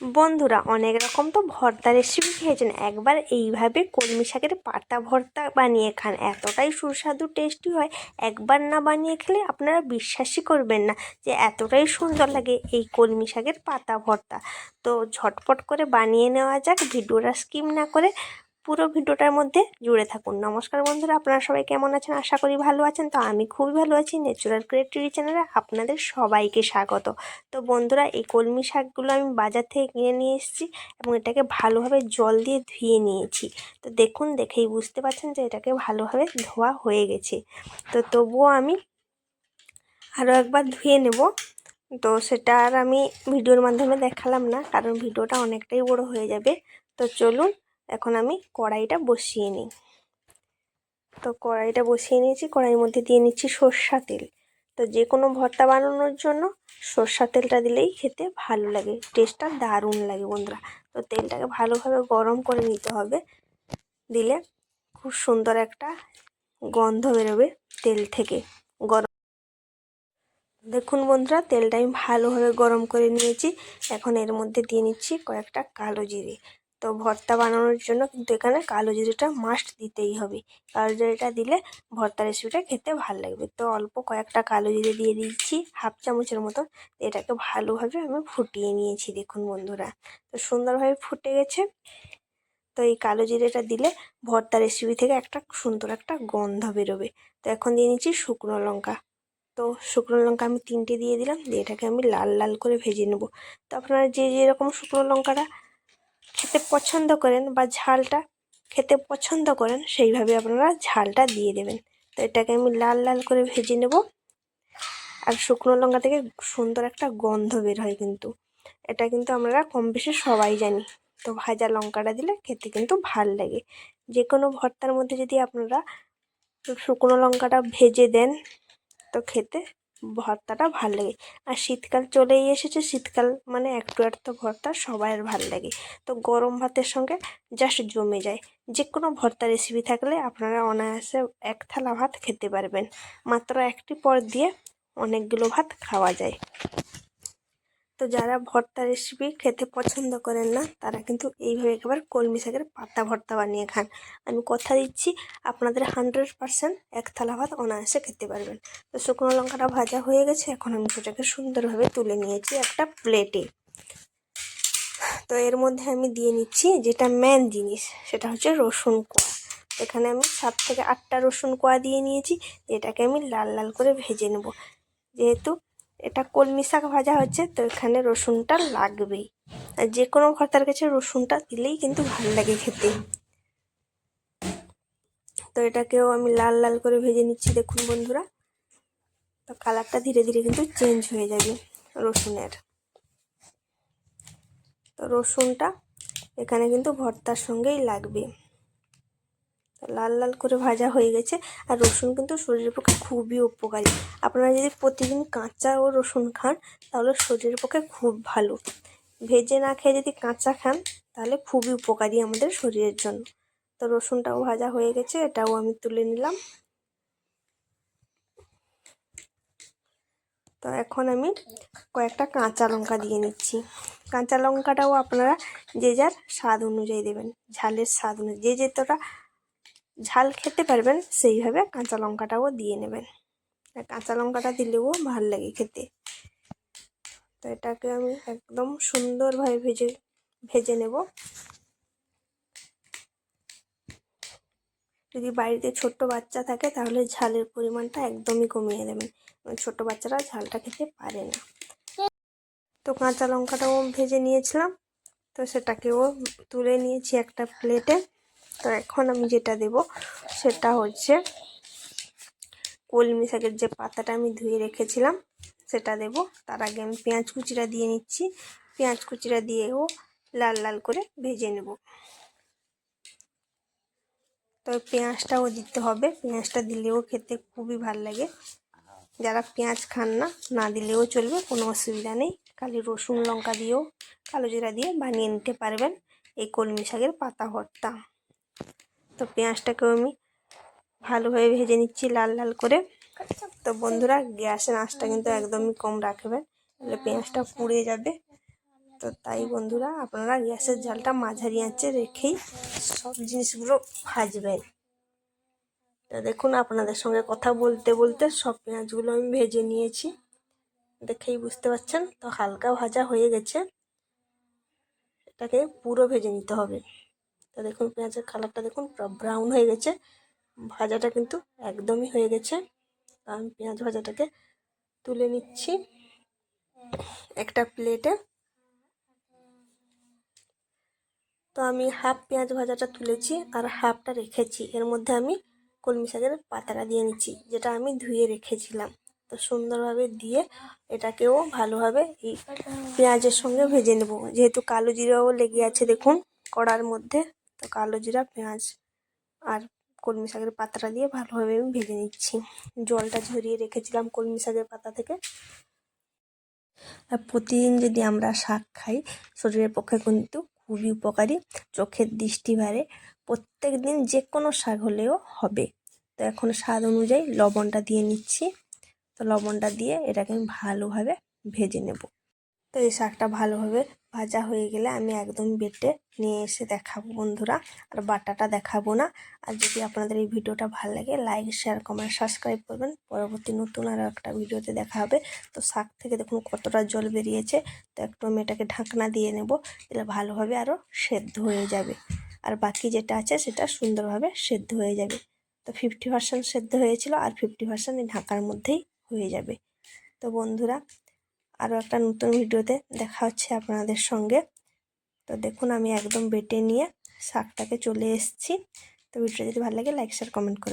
বন্ধুরা, অনেক রকম তো ভর্তা রেসিপি খেয়েছেন। একবার এইভাবে কলমি শাকের পাতা ভর্তা বানিয়ে খান। এতটাই সুস্বাদু টেস্টি হয়। একবার না বানিয়ে খেলে আপনারা বিশ্বাসই করবেন না যে এতটাই সুন্দর লাগে এই কলমি শাকের পাতা ভর্তা। তো ঝটপট করে বানিয়ে নেওয়া যাক, ভিডিওটা স্কিম না করে পুরো ভিডিওটার মধ্যে জুড়ে থাকুন। নমস্কার বন্ধুরা, আপনারা সবাই কেমন আছেন? আশা করি ভালো আছেন। তো আমি খুবই ভালো আছি। ন্যাচুরাল ক্রিয়েটিভ চ্যানেলে আপনাদের সবাইকে স্বাগত। তো বন্ধুরা, এই কলমি শাকগুলো আমি বাজার থেকে কিনে নিয়ে এসেছি এবং এটাকে ভালোভাবে জল দিয়ে ধুয়ে নিয়েছি। তো দেখুন, দেখেই বুঝতে পারছেন যে এটাকে ভালোভাবে ধোয়া হয়ে গেছে। তো তবুও আমি আরও একবার ধুয়ে নেব। তো সেটা আর আমি ভিডিওর মাধ্যমে দেখালাম না, কারণ ভিডিওটা অনেকটাই বড় হয়ে যাবে। তো চলুন এখন আমি কড়াইটা বসিয়ে নিই। তো কড়াইটা বসিয়ে নিয়েছি, কড়াইয়ের মধ্যে দিয়ে নিচ্ছি সর্ষা তেল। তো যে কোনো ভর্তা বানানোর জন্য সর্ষা তেলটা দিলেই খেতে ভালো লাগে টেস্টটা দারুণ লাগে বন্ধুরা। তো তেলটাকে ভালোভাবে গরম করে নিতে হবে, দিলে খুব সুন্দর একটা গন্ধ বেরোবে তেল থেকে। গরম দেখুন বন্ধুরা, তেলটা আমি ভালোভাবে গরম করে নিয়েছি। এখন এর মধ্যে দিয়ে নিচ্ছি কয়েকটা কালো জিরে। তো ভর্তা বানানোর জন্য কিন্তু এখানে কালো জিরেটা মাস্ট দিতেই হবে। কালো জিরেটা দিলে ভর্তা রেসিপিটা খেতে ভালো লাগবে। তো অল্প কয়েকটা কালো জিরে দিয়ে দিচ্ছি হাফ চামচের মতো এটাকে ভালোভাবে আমি ফুটিয়ে নিয়েছি, দেখুন বন্ধুরা। তো সুন্দরভাবে ফুটে গেছে। তো এই কালো জিরেটা দিলে ভর্তা রেসিপি থেকে একটা সুন্দর একটা গন্ধ বেরোবে। তো এখন দিয়ে নিচ্ছি শুকনো লঙ্কা। তো শুকনো লঙ্কা আমি তিনটে দিয়ে দিলাম, দিয়ে এটাকে আমি লাল লাল করে ভেজে নেব। তো আপনারা যে যেরকম শুকনো লঙ্কাটা খেতে পছন্দ করেন বা ঝালটা খেতে পছন্দ করেন, সেইভাবে আপনারা ঝালটা দিয়ে দেবেন। তো এটাকে আমি লাল লাল করে ভেজে নেব। আর শুকনো লঙ্কা থেকে সুন্দর একটা গন্ধ বের হয় কিন্তু। এটা কিন্তু আমরা কম বেশি সবাই জানি। তো ভাজা লঙ্কাটা দিলে খেতে কিন্তু ভালো লাগে। যে কোনো ভর্তার মধ্যে যদি আপনারা শুকনো লঙ্কাটা ভেজে দেন, তো খেতে ভর্তাটা ভালো লাগে। আর শীতকাল চলেই এসেছে, শীতকাল মানে একটু একটু ভর্তা সবাইয়ের ভালো লাগে। তো গরম ভাতের সঙ্গে জাস্ট জমে যায়। যে কোনো ভর্তা রেসিপি থাকলে আপনারা অনায়াসে এক থালা ভাত খেতে পারবেন। মাত্র একটি পর দিয়ে অনেকগুলো ভাত খাওয়া যায়। তো যারা ভর্তা রেসিপি খেতে পছন্দ করেন না, তারা কিন্তু এইভাবে একবার কলমি শাকের পাতা ভর্তা বানিয়ে খান। আমি কথা দিচ্ছি, আপনাদের হান্ড্রেড পারসেন্ট এক থালা ভাত অনায়াসে খেতে পারবেন। তো শুকনো লঙ্কাটা ভাজা হয়ে গেছে, এখন আমি সেটাকে সুন্দরভাবে তুলে নিয়েছি একটা প্লেটে তো এর মধ্যে আমি দিয়ে নিচ্ছি যেটা মেন জিনিস, সেটা হচ্ছে রসুন কোয়া। এখানে আমি সাত থেকে আটটা রসুন কোয়া দিয়ে নিয়েছি এটাকে আমি লাল লাল করে ভেজে নেব। যেহেতু এটা কলমি শাক ভাজা হচ্ছে, তো এখানে রসুনটা লাগবেই। আর যে কোনো ভর্তার কাছে রসুনটা দিলেই কিন্তু ভালো লাগে খেতে। তো এটাকেও আমি লাল লাল করে ভেজে নিচ্ছি, দেখুন বন্ধুরা। তো কালারটা ধীরে ধীরে কিন্তু চেঞ্জ হয়ে যাবে রসুনের। তো রসুনটা এখানে কিন্তু ভর্তার সঙ্গেই লাগবে। লাল লাল করে ভাজা হয়ে গেছে। আর রসুন কিন্তু শরীরের পক্ষে খুবই উপকারী। আপনারা যদি প্রতিদিন কাঁচা ও রসুন খান, তাহলে শরীরের পক্ষে খুব ভালো। ভেজে না খেয়ে যদি কাঁচা খান, তাহলে খুবই উপকারী আমাদের শরীরের জন্য। তো রসুনটাও ভাজা হয়ে গেছে, এটাও আমি তুলে নিলাম। তো এখন আমি কয়েকটা কাঁচা লঙ্কা দিয়ে নিচ্ছি। কাঁচা লঙ্কাটাও আপনারা যে যার স্বাদ অনুযায়ী দেবেন। ঝালের স্বাদ অনুযায়ী, যে যেতটা ঝাল খেতে পারবেন, সেইভাবে কাঁচা লঙ্কাটাও দিয়ে নেবেন। আর কাঁচা লঙ্কাটা দিলেও ভালো লাগে খেতে। তো এটাকে আমি একদম সুন্দরভাবে ভেজে ভেজে নেব। যদি বাড়িতে ছোট্ট বাচ্চা থাকে, তাহলে ঝালের পরিমাণটা একদমই কমিয়ে দেবেন। ছোট বাচ্চারা ঝালটা খেতে পারে না। তো কাঁচা লঙ্কাটাও ভেজে নিয়েছিলাম। তো সেটাকেও তুলে নিয়েছি একটা প্লেটে তো এখন আমি যেটা দেব সেটা হচ্ছে কলমি শাকের যে পাতাটা আমি ধুয়ে রেখেছিলাম, সেটা দেব। তার আগে আমি পেঁয়াজ কুচিটা দিয়ে নিচ্ছি। পেঁয়াজ কুচিটা দিয়েও লাল লাল করে ভেজে নেব। তো পেঁয়াজটাও দিতে হবে। পেঁয়াজটা দিলেও খেতে খুবই ভালো লাগে। যারা পেঁয়াজ খান না না দিলেও চলবে, কোনো অসুবিধা নেই। খালি রসুন লঙ্কা দিয়েও, কালো জিরা দিয়ে বানিয়ে নিতে পারবেন এই কলমি শাকের পাতা ভর্তা। তো পেঁয়াজটাকেও আমি ভালোভাবে ভেজে নিচ্ছি লাল লাল করে। তো বন্ধুরা, গ্যাসের আঁচটা কিন্তু একদমই কম রাখবেন, তাহলে পেঁয়াজটা পুড়ে যাবে। তো তাই বন্ধুরা, আপনারা গ্যাসের জালটা মাঝারি আঁচে রেখেই সব জিনিসগুলো ভাজবেন। তো দেখুন, আপনাদের সঙ্গে কথা বলতে বলতে সব পেঁয়াজগুলো আমি ভেজে নিয়েছি। দেখেই বুঝতে পারছেন, তো হালকা ভাজা হয়ে গেছে। এটাকে পুরো ভেজে নিতে হবে। তো দেখুন পেঁয়াজের কালারটা দেখুন ব্রাউন হয়ে গেছে। ভাজাটা কিন্তু একদমই হয়ে গেছে। আমি পেঁয়াজ ভাজাটাকে তুলে নিচ্ছি একটা প্লেটে তো আমি হাফ পেঁয়াজ ভাজাটা তুলেছি আর হাফটা রেখেছি। এর মধ্যে আমি কলমি শাকের পাতাটা দিয়ে নিচ্ছি, যেটা আমি ধুয়ে রেখেছিলাম। তো সুন্দরভাবে দিয়ে এটাকেও ভালোভাবে এই পেঁয়াজের সঙ্গে ভেজে নেব। যেহেতু কালো জিরাও লেগে আছে দেখুন কড়ার মধ্যে। তো কালো জিরা, পেঁয়াজ আর কলমি শাকের পাতাটা দিয়ে ভালোভাবে আমি ভেজে নিচ্ছি। জলটা ঝরিয়ে রেখেছিলাম কলমি শাকের পাতা থেকে। আর প্রতিদিন যদি আমরা শাক খাই, শরীরের পক্ষে কিন্তু খুবই উপকারী। চোখের দৃষ্টি বাড়ে। প্রত্যেক দিন যে কোনো শাক হলেও হবে। তো এখন স্বাদ অনুযায়ী লবণটা দিয়ে নিচ্ছি। তো লবণটা দিয়ে এটাকে আমি ভালোভাবে ভেজে নেব। তো এই শাকটা ভালোভাবে ভাজা হয়ে গেলে আমি একদম বেটে নিয়ে এসে দেখাবো বন্ধুরা। আর বাটাটা দেখাবো না। আর যদি আপনাদের এই ভিডিওটা ভালো লাগে লাইক শেয়ার কমেন্ট সাবস্ক্রাইব করবেন। পরবর্তী নতুন আরও একটা ভিডিওতে দেখা হবে। তো শাক থেকে দেখুন কতটা জল বেরিয়েছে। তো একটু আমি এটাকে ঢাকনা দিয়ে নেব। তাহলে ভালোভাবে আরও সেদ্ধ হয়ে যাবে। আর বাকি যেটা আছে সেটা সুন্দরভাবে সেদ্ধ হয়ে যাবে। তো ফিফটি পার্সেন্ট সেদ্ধ হয়েছিল আর ফিফটি পার্সেন্ট এই ঢাকার মধ্যেই হয়ে যাবে। তো বন্ধুরা আরও একটা নতুন ভিডিওতে দেখা হচ্ছে আপনাদের সঙ্গে। তো দেখুন, আমি একদম বেটে নিয়ে শাকটাকে চলে এসেছি। তো ভিডিওটা যদি ভালো লাগে লাইক শেয়ার কমেন্ট করবেন।